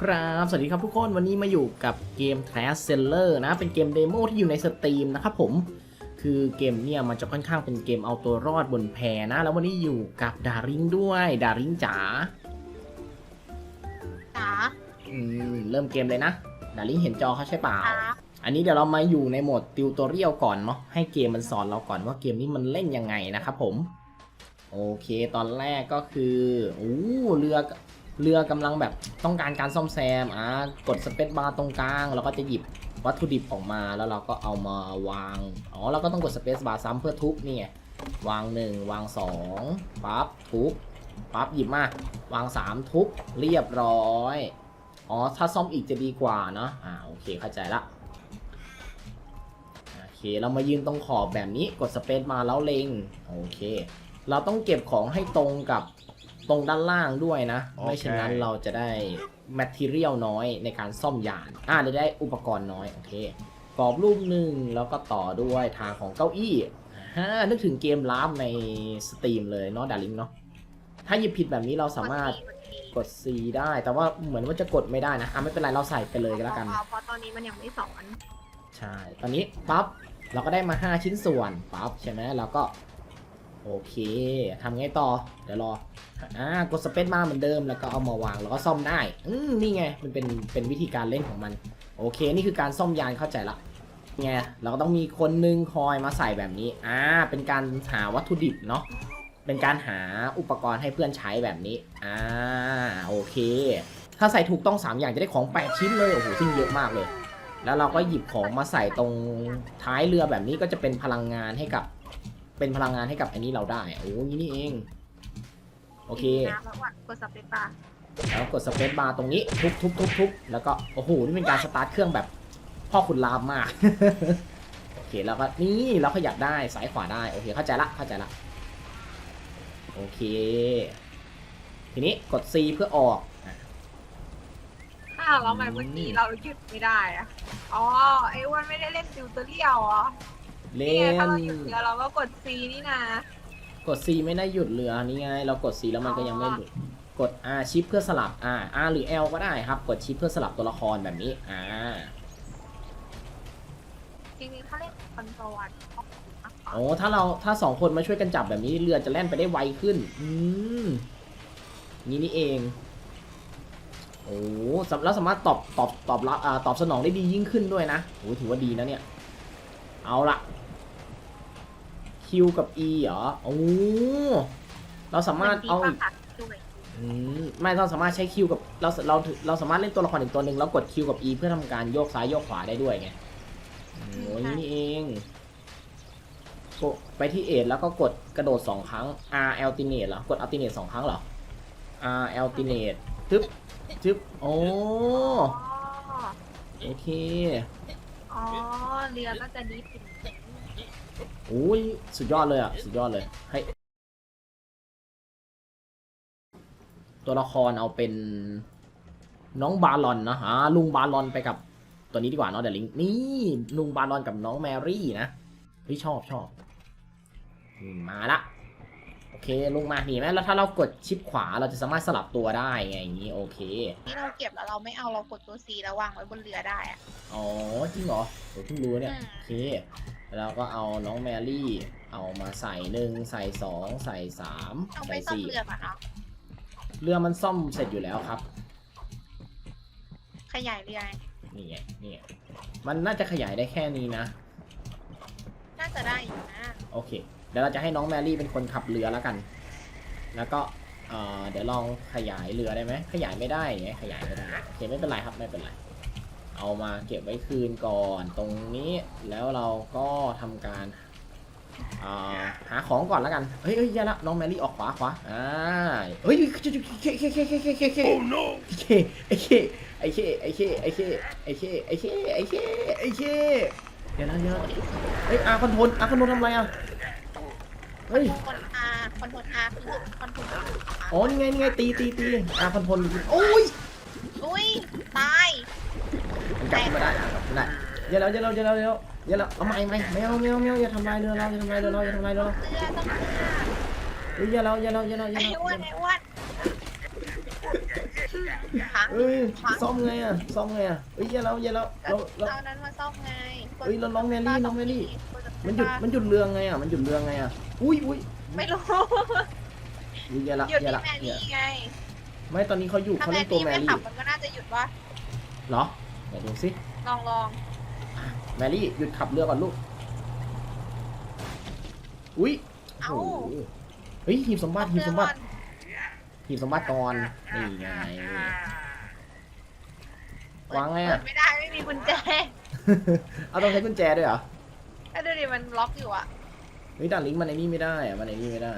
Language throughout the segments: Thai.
ครับ สวัสดีครับทุกคน วันนี้มาอยู่กับเกม Trash Seller นะ เป็นเกมเดโมที่อยู่ในสตรีมนะครับผม คือเกมเนี่ยมันจะค่อนข้างเป็นเกมเอาตัวรอดบนแพนะ แล้ววันนี้อยู่กับดาริงด้วย ดาริงจ๋า จ๋าอืม เริ่มเกมเลยนะ ดาริงเห็นจอเขาใช่เปล่าครับอันนี้เดี๋ยวเรามาอยู่ในโหมดติวตัวเรียวก่อนเนาะ ให้เกมมันสอนเราก่อนว่าเกมนี้มันเล่นยังไงนะครับผม โอเค ตอนแรกก็คือ อู้ เรือ เรือกำลังแบบต้องการการซ่อมแซมอ่ากดสเปซบาร์ตรงกลางเราก็จะหยิบวัตถุดิบออกมาแล้วเราก็เอามาวางอ๋อเราก็ต้องกดสเปซบาร์ซ้ำเพื่อทุบนี่ไงวางหนึ่งวางสองปั๊บทุบปั๊บหยิบมาวางสามทุบเรียบร้อยอ๋อถ้าซ่อมอีกจะดีกว่าเนาะอ่าโอเคเข้าใจละโอเคเรามายืนตรงขอบแบบนี้กดสเปซมาแล้วเล็งโอเค เราต้องเก็บของให้ตรงกับ ตรงด้านล่างด้วยนะ ไม่เช่นนั้นเราจะได้ material น้อยในการซ่อมยานอ่าจะได้อุปกรณ์น้อย โอเคกรอบรูปหนึ่งแล้วก็ต่อด้วยทางของเก้าอี้ฮ่านึกถึงเกมลาฟในสตรีมเลยเนาะดาริงเนาะถ้าหยิบผิดแบบนี้เราสามารถกด C ได้ แต่ว่าเหมือนว่าจะกดไม่ได้นะอะไม่เป็นไรเราใส่ไปเลยก็แล้วกัน เพราะตอนนี้มันยังไม่สอน ใช่ ตอนนี้ปั๊บเราก็ได้มา 5 ชิ้นส่วนปั๊บใช่ไหมเราก็ โอเคทำไงต่อ เดี๋ยวรอ อ่ากดสเปซมาเหมือนเดิม แล้วก็เอามาวาง แล้วก็ซ่อมได้ อืมนี่ไง มันเป็น เป็นวิธีการเล่นของมัน โอเค นี่คือการซ่อมยานเข้าใจละไง เราก็ต้องมีคนนึงคอยมาใส่แบบนี้ อ่า เป็นการหาวัตถุดิบเนาะ เป็นการหาอุปกรณ์ให้เพื่อนใช้แบบนี้ อ่า โอเค ถ้าใส่ถูกต้อง 3 อย่างจะได้ของ 8 ชิ้นเลย โอ้โห ซึ่งเยอะมากเลย แล้วเราก็หยิบของมาใส่ตรงท้ายเรือแบบนี้ก็จะเป็นพลังงานให้กับ เป็นพลังงานให้กับอันนี้เราได้โอ้ยนี่เอง โอเคนะแล้ววัดกดสเปซบาร์แล้วกดสเปซบาร์ตรงนี้ทุบทุบทุบทุบแล้วก็โอ้โหนี่เป็นการสตาร์ทเครื่องแบบพ่อขุนรามมากโอเคแล้วก็นี่เราขยับได้ซ้ายขวาได้โอเคเข้าใจละเข้าใจละโอเค ทีนี้กด C เพื่อออกอะถ้าวแล้วทำไมเมื่อกี้เราหยุดไม่ได้อะอ๋อไอ้อ้วันไม่ได้เล่นติวเตอร์เรียลเหรอ เล่นี่ไงถ้าเรานหยุดเรือเราก็กด C นี่นะ กด C ไม่ได้หยุดเรือนี่ไง เรากด C แล้วมันก็ยังไม่หยุด กด R ชิปเพื่อสลับ R R หรือ L ก็ได้ครับ กดชิปเพื่อสลับตัวละครแบบนี้อ่าจริงๆถ้าเล่นคอนโทรลอะโอ้ถ้าเราถ้าสองคนมาช่วยกันจับแบบนี้เรือจะแล่นไปได้ไวขึ้น อืมนี่นี่เอง โอ้สำแล้วสามารถตอบตอบตอบรับอ่าตอบสนองได้ดียิ่งขึ้นด้วยนะโอ้ถือว่าดีนะเนี่ย เอาละ Q กับ E เหรอโอ้เราสามารถเอาอีกด้วยอืมไม่เราสามารถใช้คิวกับเราเราเราสามารถเล่นตัวละครอีกตัวหนึ่งแล้วกดคิวกับ E เพื่อทำการโยกซ้ายโยกขวาได้ด้วยไงโอ้ยนี่เองกดไปที่เอทแล้วก็กดกระโดดสองครั้ง R alternate เหรอกด alternate สองครั้งเหรอ R alternate จึ๊บจึ๊บโอ้อ๋อโอเค อ๋อ เรือก็จะดีขึ้นโอ้ยสุดยอดเลยอะ สุดยอดเลย ให้ ตัวละครเอาเป็น น้องบาลอนนะอ่าลุงบาลอนไปกับ ตัวนี้ดีกว่าเนาะเดลิงนี่ลุงบาลอนกับน้องแมรี่นะเฮ้ยชอบชอบ มาละ โอเคลุงมาหนีไหมแล้วถ้าเรากดชิปขวาเราจะสามารถสลับตัวได้ไงอย่างนี้โอเคที่เราเก็บแล้วเราไม่เอาเรากดตัว C แล้ววางไว้บนเรือได้อะอ๋อจริงเหรอผมเพิ่งรู้เนี่ยอืมโอเคแล้วก็เอาน้องแมรี่ เอามาใส่หนึ่งใส่สองใส่สามต้องไปใส่ซ่อมสี่เรือก่อนเนาะเรือมันซ่อมเสร็จอยู่แล้วครับ ขยายเรือไงนี่ไงนี่ไงมันน่าจะขยายได้แค่นี้นะน่า จะได้อยู่นะโอเค เดี๋ยวเราจะให้น้องแมรี่เป็นคนขับเรือแล้วกัน แล้วก็เอ่อเดี๋ยวลองขยายเรือได้ไหม ขยายไม่ได้ไงขยายไม่ได้ โอเคไม่เป็นไรครับไม่เป็นไร เอามาเก็บไว้คืนก่อนตรงนี้ แล้วเราก็ทำการอ่าหาของก่อนแล้วกัน เฮ้ยเฮ้ยอย่าละน้องแมรี่ออกขวาขวาอ่า เฮ้ยเคเคเคเคเคเคเคเค Oh no! เคไอเคไอเคไอเคไอเคไอเคไอเคไอเคไอเคเดี๋ยวนะเดี๋ยวนะเฮ้ยอาคอนโทรลอาคอนโทรลทำอะไรอะเฮ้ยคอนโทรล R คอนโทรล R คือคอนโทรลอ๋อนี่ไงนี่ไงตีตีตีอาคอนโทรลโอ้ยอุ้ยตายมันกลับขึ้นมาได้ขึ้นได้เดี๋ยวเราเดี๋ยวเราเดี๋ยวเราเดี๋ยวเดี๋ยวเราเอาไม่ไม่ไม่เอาไม่เอาไม่เอาอย่าทำลายเรือเราอย่าทำลายเรือเราอย่าทำลายเรือเราเรือต้องเรือเฮ้ยอย่าเราอย่าเราอย่าเราอย่าไอ้เราอ้วนไอ้อ้วน ค้างเอ้ยซ่อมไงอะซ่อมไงอะเอ้ยอย่าแล้วอย่าแล้วเราเรา ตอนนั้นมาซ่อมไงเฮ้ยแล้วน้องแมรี่น้องแมรี่ มันหยุดมันหยุดเรือไงอะมันหยุดเรือไงอะอุ้ยอุ้ยไม่รู้อุ้ยอย่าละหยุดอย่าที่ละแมอย่ารี่ไงไม่ตอนนี้เขาอยู่ถ้าเขาแมเล่นตัวรี่แมไม่รี่ขับมันก็น่าจะหยุดวะเหรอเดี๋ยวดูสิลองลองแมรี่หยุดขับเรือก่อนลูกอุ้ยเอ้าโอ้โหเฮ้ยหีบสมบัติหีบสมบัติ เหีบสมบัติก่อนนี่ไงวางไงปิอะดไม่ได้ไม่มีกุญแจเอาต้องใช้กุญแจด้วยเหรอ ถ้าดูดิมันล็อกอยู่อะ เฮ้ยด่านลิงก์มันไอ้นี่ไม่ได้อะมันไอ้นี่ไม่ได้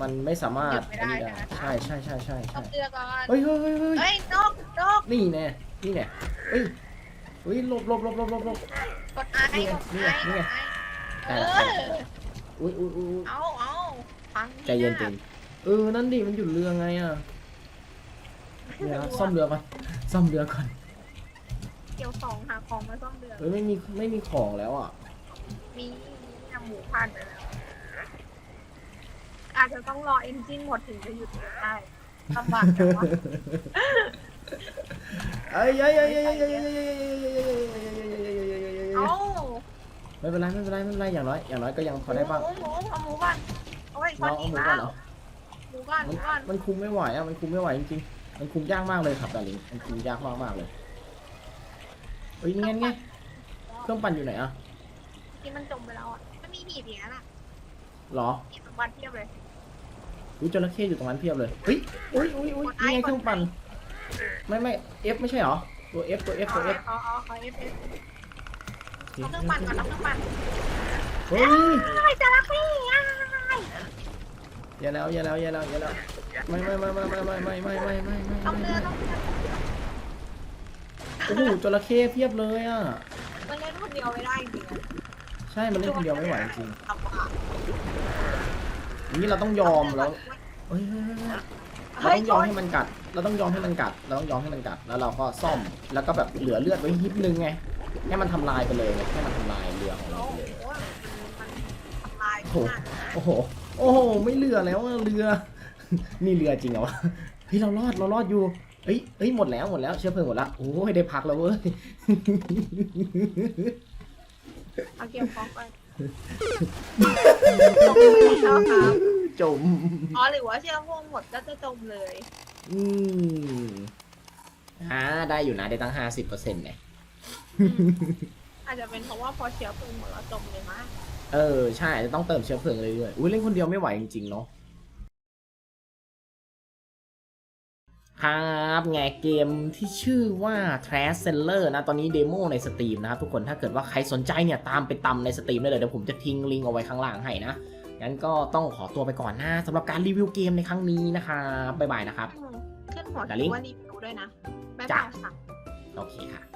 มันไม่สามารถหยุดไม่ได้อ้นี่นะใช่ใช่ใช่ใช่ต้ใช่องเลือกก่อนเฮ้ยเฮ้ยเฮ้ยเฮ้ย เฮ้ยนกนกนี่แน่นี่แน่เฮ้ยเฮ้ยหลบหลบหลบหลบหลบหลบ กดไอ้นี่ไงกดนี่ไอ้ไงนี่ไง เอได้ละออุ้ยอุ้ยอุ้ยอุ๊ยเอาเอาฟังใจเย็นเต็มเออ นั่นดิมันหยุดเรือไงอะเนี่ยนะซ่อมเรือปะซ่อมเรือก่อนเกี่ยวสองหาของมาซ่อมเรือ เฮ้ยไม่มีไม่มีของแล้วอะ มีนำหมูพันไปแล้ว อาจจะต้องรอเอนจินหมดถึงจะหยุดได้ลำบากจังวะเอ้ยเอ้ยเอ้ยเอ้ยเอ้ยเอ้ยเอ้ยเอ้ยเอ้ยเอ้ยเอ้ยเอ้ยเอ้ยเอ้ยเอ้ยเอ้ยเอ้าไม่เป็นไรไม่เป็นไรไม่เป็นไรอย่างน้อยอย่างน้อยก็ยังพอได้บ้างหมูหมูเอาหมูก่อนโอ้ยพอน้องดีเอาหมูแล้ก่อนวเหรอหมูก่อน หมัมูนก่อนมันคุมไม่ไหวอะ มันคุมไม่ไหวจริงๆ มันคุมยากมากเลยครับดาริงมันคุมยากมากมากๆเลยเฮ้ยนี่ไงนี่ไงเครื่องปั่นอยู่ไหนอะที่มันจมไปแล้วอะไม่มีหีบอย่างนั้นอะหรอมีสมบัติเทียบเลยอุ้ยจระเข้อยู่ตรงนั้นเพียบเลยเฮ้ยอุ้ยอุ้ยอุ้ยนี่ไงเครื่องปั่น ไม่ไม่ F ไม่ใช่เหรอ ตัว F ตัว F ตัว F เอาเอาเอาเอฟเอฟเอาเครื่องปั่นก่อนเอาเครื่องปั่นเฮ้ยไอ้จระเข้อะ อย่าแล้วอย่าแล้วอย่าแล้วอย่าแล้วไม่ไม่ไม่ไม่ไม่ไม่ไม่ไม่ไม่ไม่ไม่ต้องเรือต้องเรือโอ้โหจระเข้เพียบเลยอะมันเล่นคนเดียวไม่ได้จริงใช่มันเล่นคนเดียวไม่ไหวจริงลำบากๆนี่เราต้องยอมแล้วเฮ้ยเราต้องยอมให้มันกัด เราต้องยอมให้มันกัด เราต้องยอมให้มันกัด แล้วเราก็ซ่อม แล้วก็แบบเหลือเลือดไว้นิดนึงไง ให้มันทำลายไปเลย ให้มันทำลายเรือของเราโอ้ไปโหเลยโอ้โห โอ้โหโอ้โหไม่เหลือแล้วอะเรือ นี่เรือจริงเหรอวะเฮ้ยเรารอดเรารอดอยู่เฮ้ยเฮ้ยหมดแล้วหมดแล้วเชื้อเพลิงหมดละโอ้ยได้พักแล้วเว้ยเอาเกี่ยวของไปจมเลยชอบครับจมอ๋อหรือว่าเชื้อพวงหมดก็จะจมเลย อืมอ่าได้อยู่นะได้ตั้งห้าสิบเปอร์เซ็นต์เนี่ยอาจจะเป็นเพราะว่าพอเชื้อเพลิงหมดแล้วจมเลยมั้ง เออ ใช่จะต้องเติมเชื้อเพลิงเรื่อยๆอุ้ยเล่นคนเดียวไม่ไหวจริงๆเนาะครับไงเกมที่ชื่อว่า Trash Seller นะ ตอนนี้เดโมในสตรีมนะครับทุกคนถ้าเกิดว่าใครสนใจเนี่ย ตามไปตำในสตรีมได้เลย เดี๋ยวผมจะทิ้งลิงก์เอาไว้ข้างล่างให้นะ งั้นก็ต้องขอตัวไปก่อนนะสำหรับการรีวิวเกมในครั้งนี้นะครับบ๊ายบายนะครับ ขึ้นหัวดาริ่งว่ารีวิวด้วยนะบ๊ายจ้ะบายค่ะ โอเคค่ะ